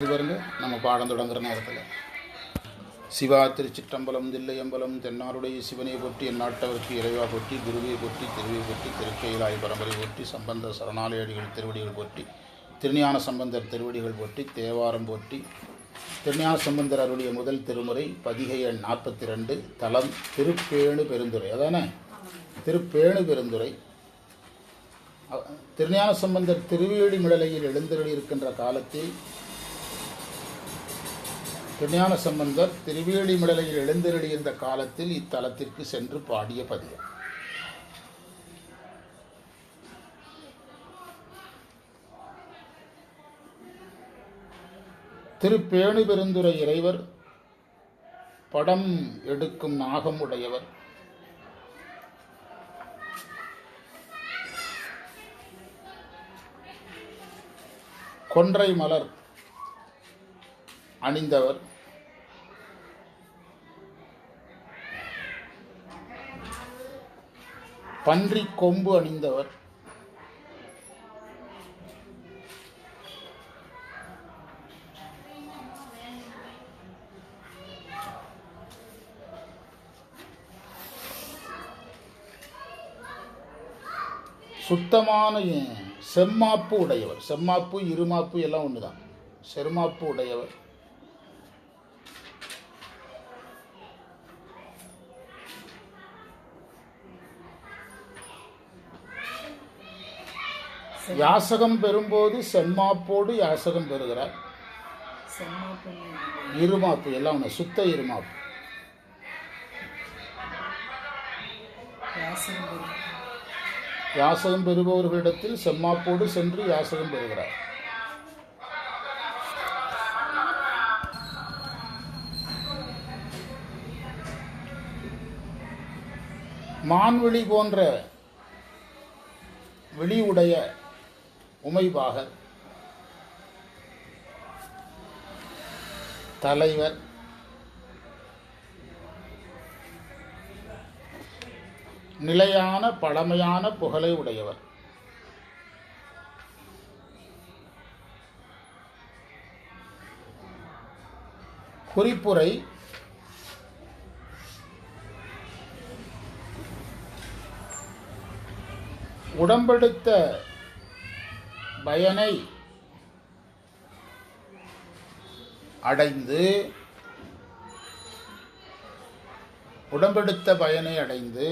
இது பாருங்க நம்ம பாடம் தொடங்குற நேரத்தில். சிவா திருச்சிற்றம்பலம் தில்லையம்பலம் தென்னாருடைய சிவனை போற்றி எந்நாட்டவர்க்கு இறைவா போற்றி குருவை போற்றி திருவை போற்றி திருக்கையிலாய் பரம்பரை போற்றி சம்பந்த சரணாலயடிகள் திருவடிகள் போற்றி திருஞான சம்பந்தர் திருவடிகள் போற்றி தேவாரம் போற்றி திருஞான சம்பந்தர் அருளிய முதல் திருமுறை பதிகை எண் நாற்பத்தி ரெண்டு தலம் திருப்பேணு பெருந்துறை. அதானே? திருப்பேணு பெருந்துறை. திருஞான சம்பந்தர் திருவேடி மிடலையில் எழுந்தருளி இருக்கின்ற காலத்தில் திருஞான சம்பந்தர் திருவேலிமிடலையில் எழுந்தருளியிருந்த காலத்தில் இத்தலத்திற்கு சென்று பாடிய பதியம் திருப்பேணி பெருந்துரை இறைவர் படம் எடுக்கும் நாகம் உடையவர். கொன்றை மலர் அணிந்தவர். பன்றி கொம்பு அணிந்தவர். சுத்தமான செம்மாப்பு உடையவர். செம்மாப்பு இருமாப்பு எல்லாம் ஒண்ணுதான். செருமாப்பு உடையவர். யாசகம் பெறும்போது செம்மாப்போடு யாசகம் பெறுகிறார். இருமாப்பு எல்லாம் ஒன்று சுத்த இருமாப்பு. யாசகம் பெறுபவர்களிடத்தில் செம்மாப்போடு சென்று யாசகம் பெறுகிறார். மான்விழி போன்ற விழியுடைய உமைவாக. தலைவர். நிலையான பழமையான புகழை உடையவர். குறிப்புரை. உடம்பெடுத்த பயனை அடைந்து உடம்பெடுத்த பயனை அடைந்து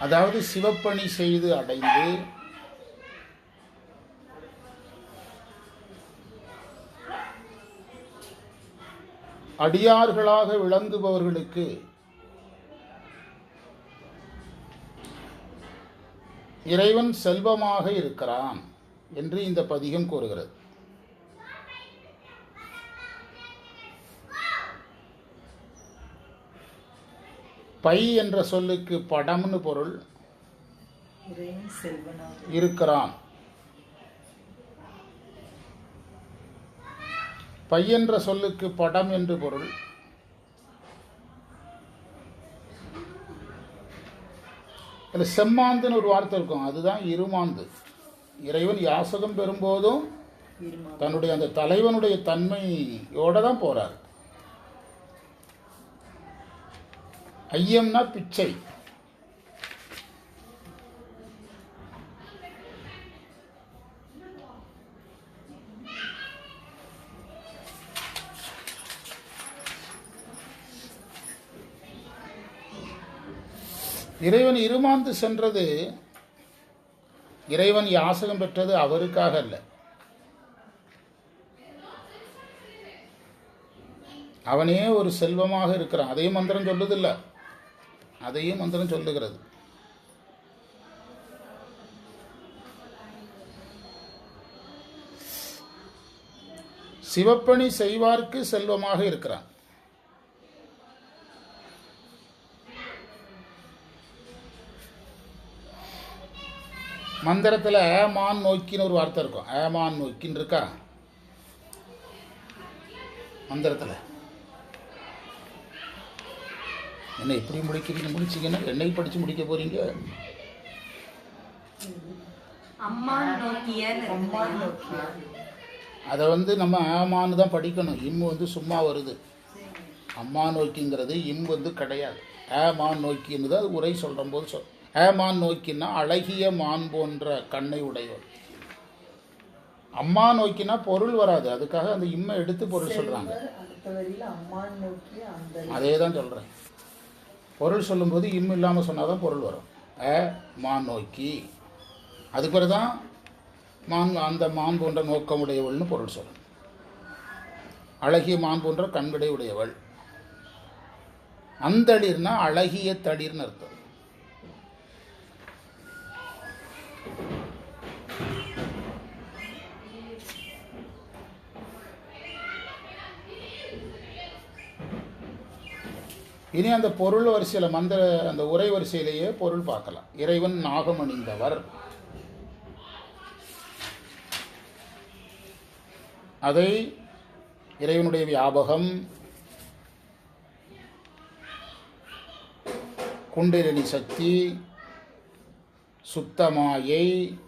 அதாவது சிவப்பணி செய்து அடைந்து அடியார்களாக விளங்குபவர்களுக்கு இறைவன் செல்வமாக இருக்கிறான் என்று இந்த பதிகம் கூறுகிறது. பை என்ற சொல்லுக்கு படம்னு பொருள் இருக்கிறான். பை என்ற சொல்லுக்கு படம் என்று பொருள் அதில் செம்மாந்துன்னு ஒரு வார்த்தை இருக்கும். அதுதான் இருமாந்து. இறைவன் யாசகம் பெறும்போதும் தன்னுடைய அந்த தலைவனுடைய தன்மையோட தான் போறார். ஐயம்னா பிச்சை. இறைவன் இருமாந்து சென்றது இறைவன் யாசகம் பெற்றது அவருக்காக அல்ல. அவனே ஒரு செல்வமாக இருக்கிறான். அதையும் மந்திரம் சொல்லுதில்ல. அதையும் மந்திரம் சொல்லுகிறது. சிவப்பணி செய்வார்க்கு செல்வமாக இருக்கிறான். மந்திரத்தில் ஏமான் நோக்கின்னு ஒரு வார்த்தை இருக்கும். ஏமான் நோக்கின்னு இருக்கா? மந்திரத்தில். என்ன இப்படி முடிக்கிறீங்க? முடிச்சிங்கன்னா என்னை படித்து முடிக்க போகிறீங்க அம்மான் நோக்கியன்னு அம்மா இருக்குதுங்க. நோக்கிய? அதை வந்து நம்ம ஆமான்னு தான் படிக்கணும். இம் வந்து சும்மா வருது. அம்மா நோக்கிங்கிறது இம் வந்து கிடையாது. ஏமான் நோக்கின்றது அது உரை சொல்கிற போது சொல் ஏமான் நோக்கின்னா அழகிய மான் போன்ற கண்ணை உடையவர். அம்மா நோக்கினா பொருள் வராது. அதுக்காக அந்த இம்மை எடுத்து பொருள் சொல்கிறாங்க அதே தான் சொல்கிறேன் பொருள் சொல்லும்போது இம் இல்லாமல் சொன்னால் தான் பொருள் வரும். ஏ மான் நோக்கி. அதுக்கு பிறகு தான் மான் அந்த மான் போன்ற நோக்கமுடையவள்னு பொருள் சொல்லணும் அழகிய மான் போன்ற கண்களை உடையவள். அந்தளிர்னா அழகிய தளிர்னு அர்த்தம். இனி அந்த பொருள் வரிசையில் மந்திர அந்த உரை வரிசையிலேயே பொருள் பார்க்கலாம். இறைவன் நாகம் அணிந்தவர். அதை இறைவனுடைய வியாபகம் குண்டிரணி சக்தி சுத்தமாயை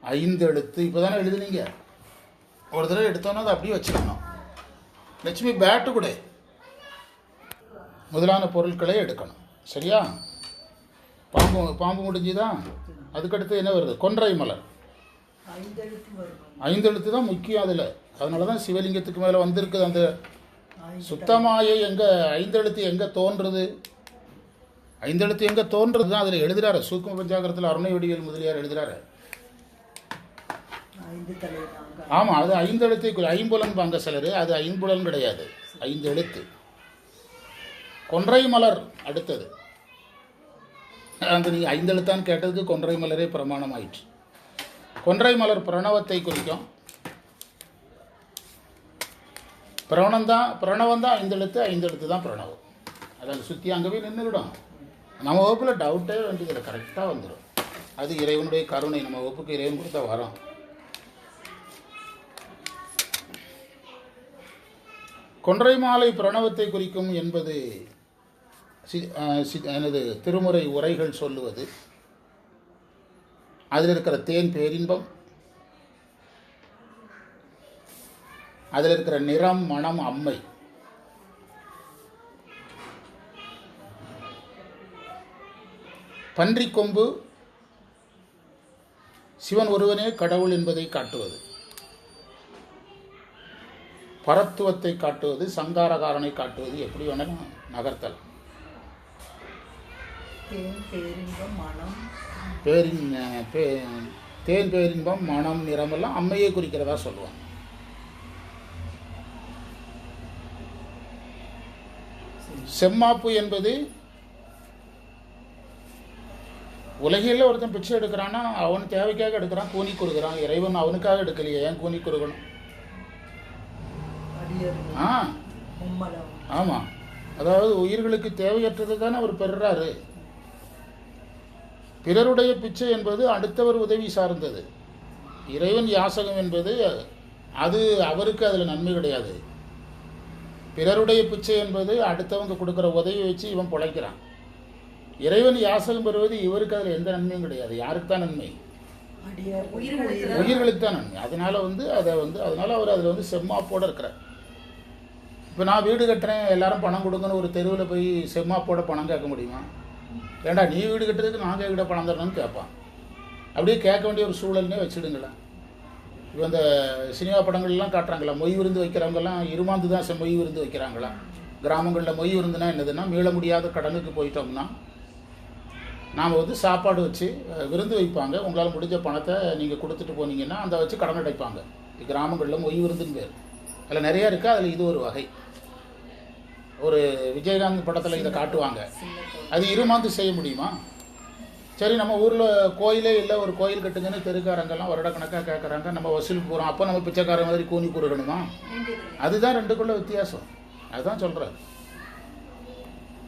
ஐந்து எழுத்து இப்போ தானே எழுதுனீங்க? ஒரு தடவை எடுத்தோன்னா அதை அப்படியே வச்சுக்கணும். லட்சுமி பேட்டு கூட. முதலான பொருட்களை எடுக்கணும். சரியா? பாம்பு பாம்பு முடிஞ்சுதா? அதுக்கடுத்து என்ன வருது? கொன்றை மலர். ஐந்தெழுத்து தான் முக்கியம் அதில். அதனால தான் சிவலிங்கத்துக்கு மேலே வந்திருக்குது அந்த சுத்தமாய சுத்தமாயை எங்கே ஐந்தெழுத்து எங்கே தோன்றுறது ஐந்தெழுத்து எங்கே தோன்றுறது தான் அதில் எழுதுறாரு. சூக்கும பஞ்சாகரத்தில் அருணை முதலியார் எழுதுறாரு. ஆமாம் அது ஐந்தெழுத்தை ஐம்புலன் பாங்க சிலர். அது ஐம்புலன் கிடையாது. ஐந்து எழுத்து கொன்றை மலர் அடுத்தது. அந்த நீங்கள் ஐந்தெழுத்தான்னு கேட்டதுக்கு கொன்றை மலரே பிரமாணம் ஆயிற்று கொன்றை மலர் பிரணவத்தை குறிக்கும். பிரணவம் தான் பிரணவம் தான் ஐந்தெழுத்து ஐந்தெழுத்து தான் பிரணவம். அதை சுற்றி அங்கே போய் நின்றுவிடும். நம்ம வகுப்பில் டவுட்டே வேண்டியதில்லை. கரெக்டாக வந்துடும் அது இறைவனுடைய கருணை. நம்ம வகுப்புக்கு இறைவன் கொடுத்த வரோம். கொன்றை மாலை பிரணவத்தை குறிக்கும் என்பது சி சி- எனது திருமுறை உரைகள் சொல்லுவது. அதில் இருக்கிற தேன் பேரின்பம். அதில் இருக்கிற நிறம் மனம் அம்மை. பன்றி கொம்பு சிவன் ஒருவனே கடவுள் என்பதை காட்டுவது. பரத்துவத்தை காட்டுவது சங்காரகாரனை காட்டுவது எப்படி வேணாலும் நகர்த்தலாம். பேரின்பம் மனம். பேரின் பே தேன் பேரின்பம் மனம் நிறமெல்லாம் அம்மையை குறிக்கிறதா சொல்லுவாங்க. செம்மாப்பு என்பது உலகில் ஒருத்தன் பிச்சை எடுக்கிறான்னா அவன் தேவைக்காக எடுக்கிறான் கூனி கொடுக்குறான் இறைவன் அவனுக்காக எடுக்கலையே ஏன் கூனி கொடுக்கணும்? ஆ. ஆமாம் அதாவது உயிர்களுக்கு தேவையற்றது தானே அவர் பெறுறாரு. பிறருடைய பிச்சை என்பது அடுத்தவர் உதவி சார்ந்தது. இறைவன் யாசகம் என்பது அது அவருக்கு அதில் நன்மை கிடையாது. பிறருடைய பிச்சை என்பது அடுத்தவங்க கொடுக்குற உதவி வச்சு இவன் பிழைக்கிறான். இறைவன் யாசகம் பெறுவது இவருக்கு அதில் எந்த நன்மையும் கிடையாது. யாருக்கு தான் நன்மை. உயிர்களுக்கு தான் நன்மை. அதனால வந்து அதை வந்து அதனால அவர் அதில் வந்து செம்மாப்போட இருக்கிறார். இப்போ நான் வீடு கட்டுறேன் எல்லாரும் பணம் கொடுங்கன்னு ஒரு தெருவில் போய் செம்மாப்போட பணம் கேட்க முடியுமா? ஏண்டா நீ வீடு கட்டுறதுக்கு நாங்கள் கேட்கிட்ட பணம் தரணும்னு கேட்பான் அப்படியே கேட்க வேண்டிய ஒரு சூழல்னே வச்சுடுங்களேன். இப்போ இந்த சினிமா படங்கள்லாம் காட்டுறாங்களா? மொய் விருந்து வைக்கிறவங்கெல்லாம் இருமாந்து தான் செ- மொய் விருந்து வைக்கிறாங்களா? கிராமங்களில் மொய் விருந்துனா என்னதுன்னா மீள முடியாத கடனுக்கு போயிட்டோம்னா நாம் வந்து சாப்பாடு வச்சு விருந்து வைப்பாங்க. உங்களால் முடிஞ்ச பணத்தை நீங்கள் கொடுத்துட்டு போனீங்கன்னா அந்த வச்சு கடன் அடைப்பாங்க. கிராமங்களில் மொய் விருந்துன்னு பேர். அதில் நிறைய இருக்குது அதில் இது ஒரு வகை. ஒரு விஜயகாந்த் படத்தில் இதை காட்டுவாங்க. அது இருமாந்து செய்ய முடியுமா? சரி நம்ம ஊரில் கோயிலே இல்லை ஒரு கோயில் கட்டுங்கன்னு தெருக்காரங்கெல்லாம் வருடக்கணக்காக கேட்குறாங்க நம்ம வசூல் போகிறோம் அப்போ நம்ம பிச்சைக்கார மாதிரி கூனி கூறுகணுமா அதுதான் ரெண்டுக்குள்ள வித்தியாசம். அதுதான் சொல்கிறார்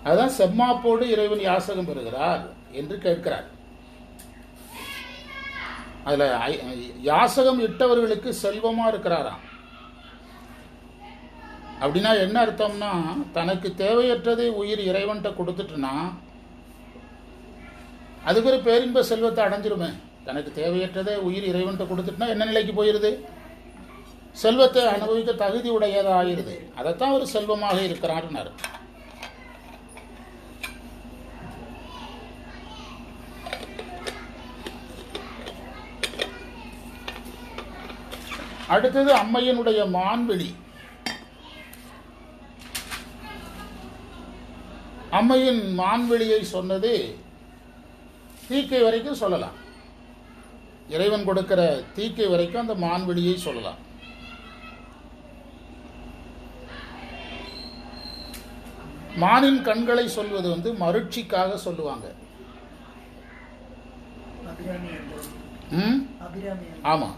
அதுதான் செம்மாப்போடு இறைவன் யாசகம் பெறுகிறார் என்று கேட்கிறார். அதில் யாசகம் இட்டவர்களுக்கு செல்வமாக இருக்கிறாராம். அப்படின்னா என்ன அர்த்தம்னா தனக்கு தேவையற்றதை உயிர் இறைவன்கிட்ட கொடுத்துட்டுனா அது ஒரு பேரின்ப செல்வத்தை அடைஞ்சிருமே. தனக்கு தேவையற்றதை உயிர் இறைவன்கிட்ட கொடுத்துட்டுனா என்ன நிலைக்கு போயிடுது செல்வத்தை அனுபவிக்க தகுதி உடையதாகிருது அதைத்தான் ஒரு செல்வமாக இருக்கிறார்னார். அடுத்தது அம்மையனுடைய மான்விழி. அம்மையின் மான்வெளியை சொன்னது தீக்கை வரைக்கும் சொல்லலாம். இறைவன் கொடுக்கிற தீக்கை வரைக்கும் அந்த மான்வெளியை சொல்லலாம். மானின் கண்களை சொல்வது வந்து மருட்சிக்காக சொல்லுவாங்க. ம்? ஆமாம்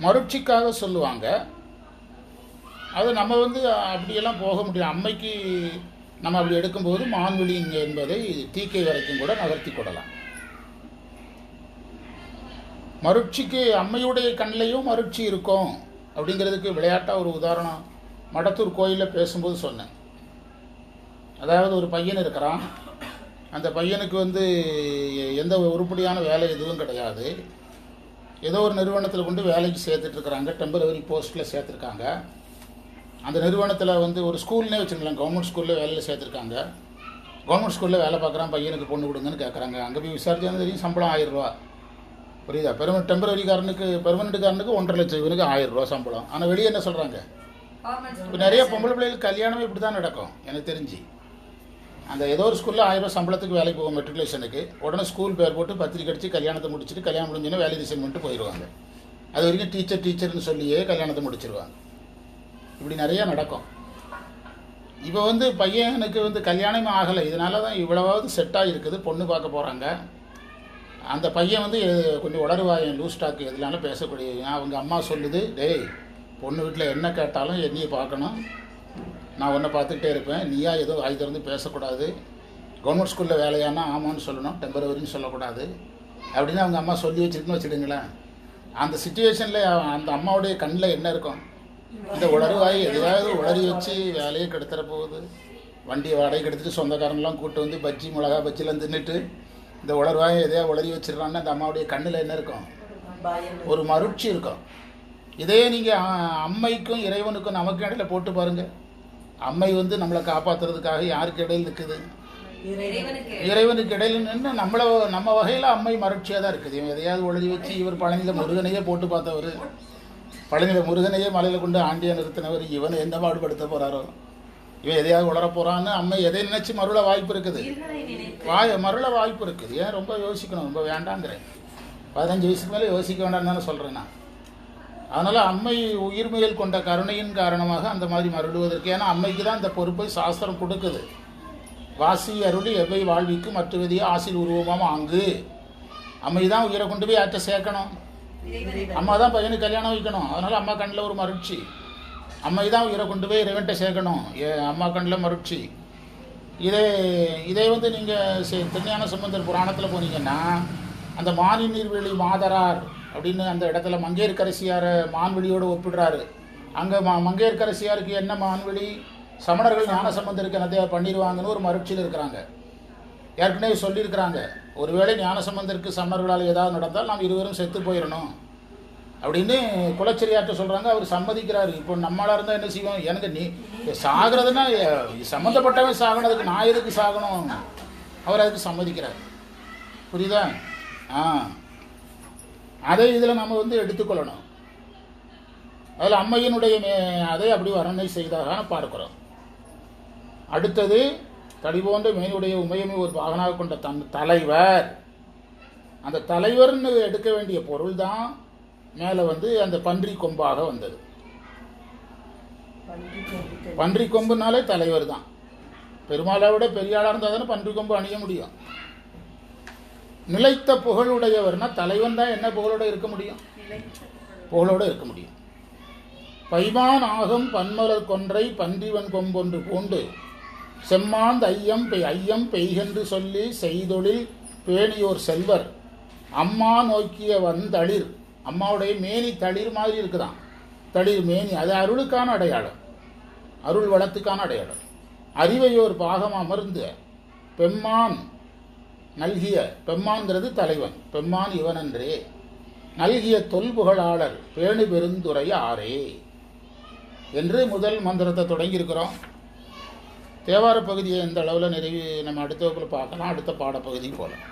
மருட்சிக்காக சொல்லுவாங்க. அது நம்ம வந்து அப்படியெல்லாம் போக முடியும் அம்மைக்கு நம்ம அப்படி எடுக்கும்போது மான்வெளி என்பதை தீக்கை வரைக்கும் கூட நகர்த்தி கொள்ளலாம். மருட்சிக்கு அம்மையுடைய கண்ணிலையும் மருட்சி இருக்கும் அப்படிங்கிறதுக்கு விளையாட்டாக ஒரு உதாரணம். மடத்தூர் கோயிலில் பேசும்போது சொன்னேன். அதாவது ஒரு பையன் இருக்கிறான். அந்த பையனுக்கு வந்து எந்த உருப்படியான வேலை எதுவும் கிடையாது. ஏதோ ஒரு நிறுவனத்தில் கொண்டு வேலைக்கு சேர்த்துட்ருக்குறாங்க டெம்பரவரி போஸ்ட்டில் சேர்த்துருக்காங்க. அந்த நிறுவனத்தில் வந்து ஒரு ஸ்கூல்னே வச்சுக்கலாம் கவர்மெண்ட் ஸ்கூலில் வேலையில் சேர்த்துருக்காங்க. கவர்மெண்ட் ஸ்கூலில் வேலை பார்க்குறான் பையனுக்கு பொண்ணு கொடுங்கன்னு கேட்குறாங்க அங்கே போய் விசாரிச்சாலும் தெரியும் சம்பளம் ஆயிரம் ரூபா. புரியுதா? பெரும டெம்பரரிக்காரனுக்கு பெர்மனண்ட்டுக்காரனுக்கு ஒன்றரை லட்சம் இவனுக்கு ஆயிரம் ரூபா சம்பளம். ஆனால் வெளியே என்ன சொல்கிறாங்க இப்போ நிறைய பொம்பளை பிள்ளைகளுக்கு கல்யாணமே இப்படி தான் நடக்கும் எனக்கு தெரிஞ்சு. அந்த ஏதோ ஒரு ஸ்கூலில் ஆயிரம் ரூபாய் சம்பளத்துக்கு வேலைக்கு போகும் மெட்ரிகுலேஷனுக்கு உடனே ஸ்கூல் பேர் போட்டு பத்திரிக்கை அடித்து கல்யாணத்தை முடிச்சுட்டு கல்யாணம் முடிஞ்சோன்னே வேலை ரிசைன் பண்ணிட்டு போயிடுவாங்க அது வரைக்கும் டீச்சர் டீச்சர்னு சொல்லியே கல்யாணத்தை முடிச்சிருவாங்க. இப்படி நிறைய நடக்கும். இப்போ வந்து பையனுக்கு வந்து கல்யாணமே ஆகலை. இதனால தான் இவ்வளவாவது செட்டாக இருக்குது பொண்ணு பார்க்க போகிறாங்க அந்த பையன் வந்து கொஞ்சம் உளருவாயன் லூஸ் ஸ்டாக் எதுனாலும் பேசக்கூடிய அவங்க அம்மா சொல்லுது டேய் பொண்ணு வீட்டில் என்ன கேட்டாலும் என்னையை பார்க்கணும். நான் உன்னை பார்த்துக்கிட்டே இருப்பேன். நீயா ஏதோ வாய் திறந்து பேசக்கூடாது. கவர்மெண்ட் ஸ்கூலில் வேலையானா ஆமான்னு சொல்லணும். டெம்பரவரின்னு சொல்லக்கூடாது. அப்படின்னு அவங்க அம்மா சொல்லி வச்சுருக்குன்னு வச்சுடுங்களேன் அந்த சுச்சுவேஷனில் அந்த அம்மாவுடைய கண்ணில் என்ன இருக்கும்? இந்த உளறுவாய் எதையாவது உளறி வச்சு வேலையை கெடுத்துற போகுது. வண்டியை வாடகைக்கு எடுத்துட்டு சொந்தக்காரன்லாம் கூட்டு வந்து பஜ்ஜி மிளகா பஜ்ஜிலாம் தின்னுட்டு இந்த உளறுவாயை எதையா உளறி வச்சிடறான்னு அந்த அம்மாவுடைய கண்ணில் என்ன இருக்கும்? ஒரு மருட்சி இருக்கும். இதே நீங்கள் அம்மைக்கும் இறைவனுக்கும் நமக்கு இடையில போட்டு பாருங்க. அம்மை வந்து நம்மளை காப்பாத்துறதுக்காக யாருக்கு இடையில் இருக்குது இறைவனுக்கு இடையில நின்று நம்மள நம்ம வகையில் அம்மை மருட்சியாக தான் இருக்குது. இவன் எதையாவது உளறி வச்சு இவர் பழனியில் முருகனையே போட்டு பார்த்தவர். பழனியில் முருகனையே மலையில் கொண்டு ஆண்டியை நிறுத்தினவர் இவனை எந்த பாடுபடுத்த போறாரோ? இவன் எதையாவது உளர போறான்னு அம்மை எதை நினைச்சு மருள வாய்ப்பு இருக்குது? வாய மருள வாய்ப்பு இருக்குது. ஏன் ரொம்ப யோசிக்கணும்? ரொம்ப வேண்டாங்கிறேன். பதினஞ்சு வயசுக்கு மேலே யோசிக்க வேண்டாம்னு தானே சொல்கிறேன் நான். அதனால் அம்மை உயிர்மையில் கொண்ட கருணையின் காரணமாக அந்த மாதிரி மருளுவதற்கு. ஏன்னா அம்மைக்கு தான் இந்த பொறுப்பை சாஸ்திரம் கொடுக்குது. வாசி அருளி எவ்வை வாழ்விக்கு மற்றவதிய ஆசில் உருவமாம் அங்கு அம்மை தான் உயிரை கொண்டு போய் யார்கிட்ட சேர்க்கணும்? அம்மா தான் பையனுக்கு கல்யாணம் வைக்கணும். அதனால் அம்மா கண்ணில் ஒரு மருட்சி அம்மை தான் உயிரை கொண்டு போய் இறைவன்ட்ட சேர்க்கணும். ஏ அம்மா கண்ணில் மருட்சி இதே இதே வந்து நீங்கள் திருஞான சம்பந்தர் புராணத்தில் போனீங்கன்னா அந்த மானி நீர்வெளி மாதரார் அப்படின்னு அந்த இடத்துல மங்கையர்கரசியாரை மான்வெளியோடு ஒப்பிடுறாரு. அங்கே மா மங்கையர்கரசியாருக்கு என்ன மான்வெளி? சமணர்கள் ஞான சம்பந்தருக்கு என்னத்தையா பண்ணிடுவாங்கன்னு ஒரு மருட்சியில் இருக்கிறாங்க. ஏற்கனவே சொல்லியிருக்கிறாங்க ஒருவேளை ஞானசம்பந்தருக்கு சமர்களால் ஏதாவது நடந்தால் நாம் இருவரும் செத்து போயிடணும் அப்படின்னு குலச்சரியார்ட்ட சொல்கிறாங்க அவர் சம்மதிக்கிறாரு. இப்போ நம்மளாக இருந்தால் என்ன செய்வோம்? எனக்கு நீ சாகிறதுனா எ- சம்மந்தப்பட்டவன் அதுக்கு நான் எதுக்கு சாகணும்? அவர் அதுக்கு சம்மதிக்கிறார். புரியுதா? ஆ. அதை இதில் நம்ம வந்து எடுத்துக்கொள்ளணும். அதில் அம்மையினுடைய மே- அதை அப்படி வர்ணனை செய்ததாக பார்க்குறோம். அடுத்தது தடி போன்ற மேனுடைய உமையமை ஒரு பாகனாக கொண்ட தன் தலைவர். அந்த தலைவர்னு எடுக்க வேண்டிய பொருள் தான் மேலே வந்து அந்த பன்றி கொம்பாக வந்தது. பன்றி கொம்புனாலே தலைவர் தான் பெருமாளை விட பெரிய ஆளாக இருந்தால் தானே பன்றி கொம்பு அணிய முடியும். நிலைத்த புகழுடையவர்னா தலைவன் தான் என்ன புகழோட இருக்க முடியும்? புகழோட. இருக்க முடியும். பைமான் ஆகம் பன்மலர் கொன்றை பன்றிவன் கொம்பொன்று பூண்டு செம்மாந்த ஐயம் பெய் ஐயம் பெய்கென்று சொல்லி செய்தொழில் பேணியோர் செல்வர். அம்மா நோக்கிய வந்தளிர். அம்மாவுடைய மேனி தளிர் மாதிரி இருக்குதான். தளிர் மேனி அது அருளுக்கான அடையாளம். அருள் வளத்துக்கான அடையாளம். அறிவையோர் பாகம் அமர்ந்து பெம்மான் நல்கிய பெம்மான்கிறது தலைவன் பெம்மான் இவனன்றே. நல்கிய தொல்புகழாளர் பேணு பெருந்துரை ஆரே என்று முதல் மந்திரத்தை தொடங்கியிருக்கிறோம். தேவார பகுதியை எந்த அளவில் நிறைவு நம்ம அடுத்த வகுப்பில் பார்க்கலாம் அடுத்த பாடப்பகுதி போகலாம்